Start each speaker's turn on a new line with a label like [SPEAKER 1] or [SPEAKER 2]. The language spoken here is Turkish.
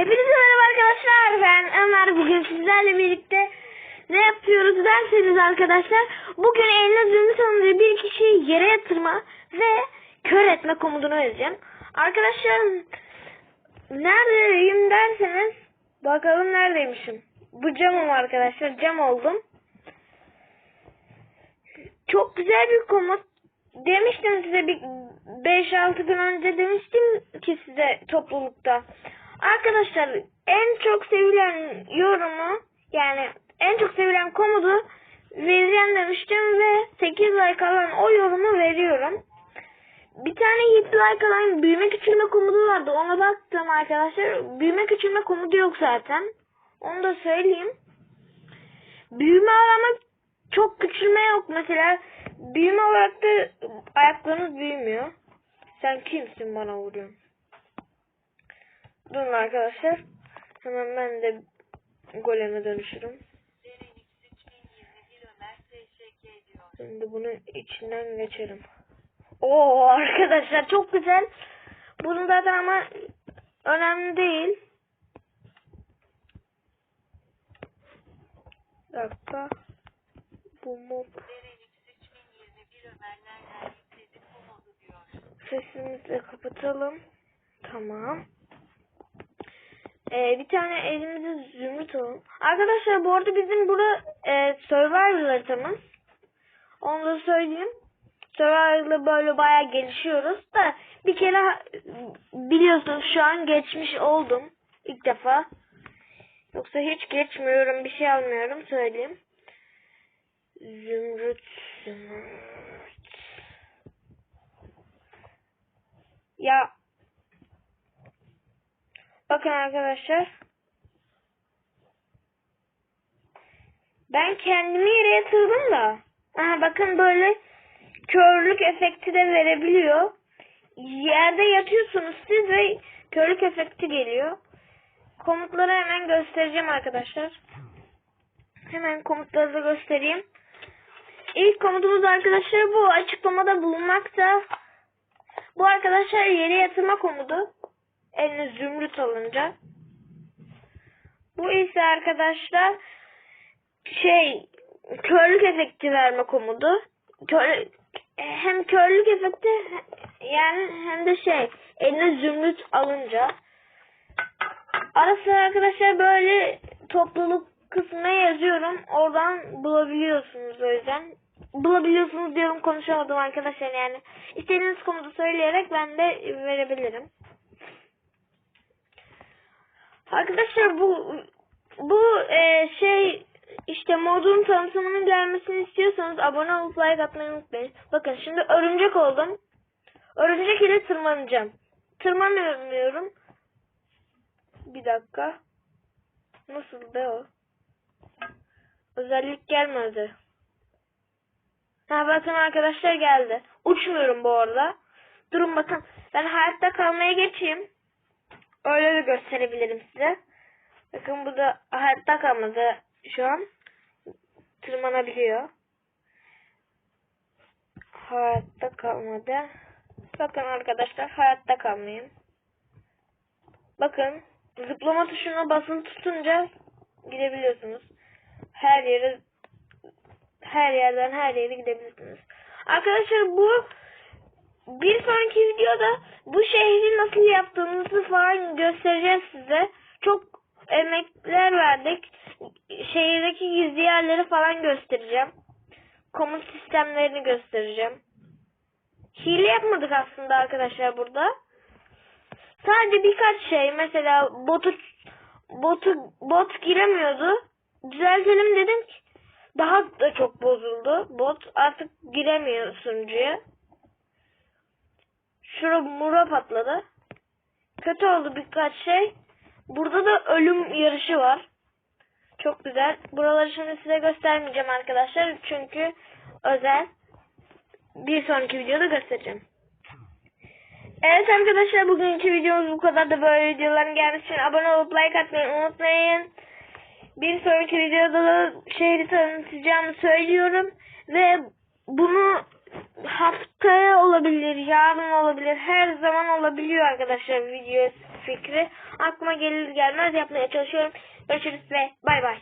[SPEAKER 1] Hepinize merhaba arkadaşlar. Ben Ömer. Bugün sizlerle birlikte ne yapıyoruz derseniz arkadaşlar. Bugün eline zümrüt alınca bir kişiyi yere yatırma ve kör etme komutunu vereceğim. Arkadaşlar neredeyim derseniz bakalım neredeymişim. Bu camım arkadaşlar. Cam oldum. Çok güzel bir komut. Demiştim size bir 5-6 gün önce demiştim ki size toplulukta. Arkadaşlar en çok sevilen yorumu yani en çok sevilen komodu vereceğim demiştim ve 8 like alan o yorumu veriyorum. Bir tane 7 like alan büyüme küçülme komodu vardı. Ona baktım arkadaşlar. Büyüme küçülme komodu yok zaten. Onu da söyleyeyim. Büyüme alama çok küçülme yok mesela. Büyüme olarak da ayaklarınız büyümüyor. Sen kimsin bana vuruyorsun? Durun arkadaşlar. Hemen ben de goleme dönüşürüm. Şimdi bunun içinden geçerim. Oo arkadaşlar çok güzel. Bunun zaten ama önemli değil. Bir dakika. Bu mob. Sesimizi kapatalım. Tamam. Ee, bir tane elimizde zümrüt alalım. Arkadaşlar bu arada bizim burada e, survival haritamız. Onu da söyleyeyim. Survival'da böyle bayağı gelişiyoruz da bir kere biliyorsunuz şu an geçmiş oldum. ilk defa. Yoksa hiç geçmiyorum bir şey almıyorum söyleyeyim. Zümrüt, zümrüt. Ya bakın arkadaşlar. Ben kendimi yere yatırdım da. Aha bakın böyle körlük efekti de verebiliyor. Yerde yatıyorsunuz siz ve körlük efekti geliyor. Komutları hemen göstereceğim arkadaşlar. Hemen komutları da göstereyim. İlk komutumuz arkadaşlar bu açıklamada bulunmakta. Bu arkadaşlar yere yatırma komutu. Eline zümrüt alınca. Bu ise arkadaşlar şey körlük efekti verme komutu. Kör, hem körlük efekti yani hem de şey eline zümrüt alınca. Ara arkadaşlar böyle topluluk kısmına yazıyorum. Oradan bulabiliyorsunuz o yüzden. Bulabiliyorsunuz diyorum konuşamadım arkadaşlar yani. İstediğiniz komutu söyleyerek ben de verebilirim. Arkadaşlar bu bu e, şey işte modun tanıtımının gelmesini istiyorsanız abone olup like atmayı unutmayın. Bakın şimdi örümcek oldum. Örümcek ile tırmanacağım. Tırmanamıyorum. Bir dakika. Nasıl be o? Özellik gelmedi. Ha bakın arkadaşlar geldi. Uçmuyorum bu arada. Durun bakın. Ben hayatta kalmaya geçeyim. Öyle de gösterebilirim size. Bakın bu da hayatta kalmadı şu an. Tırmanabiliyor. Hayatta kalmadı. Bakın arkadaşlar hayatta kalmayayım. Bakın zıplama tuşuna basılı tutunca gidebiliyorsunuz. Her yere her yerden her yere gidebilirsiniz. Arkadaşlar bu bir sonraki videoda bu nasıl yaptığımızı falan göstereceğiz size. Çok emekler verdik. Şehirdeki gizli yerleri falan göstereceğim. Komut sistemlerini göstereceğim. Hile yapmadık aslında arkadaşlar burada. Sadece birkaç şey mesela botu botu bot giremiyordu. Düzeltelim dedim ki daha da çok bozuldu. Bot artık giremiyor sunucuya. Şura mura patladı. Kötü oldu birkaç şey. Burada da ölüm yarışı var. Çok güzel. Buraları şimdi size göstermeyeceğim arkadaşlar. Çünkü özel. Bir sonraki videoda göstereceğim. Evet arkadaşlar bugünkü videomuz bu kadar da böyle videoların gelmesi için abone olup like atmayı unutmayın. Bir sonraki videoda da şehri tanıtacağımı söylüyorum. Ve bunu haftaya olabilir, yarın olabilir, her zaman olabiliyor arkadaşlar video fikri. Aklıma gelir gelmez yapmaya çalışıyorum. Görüşürüz ve bay bay.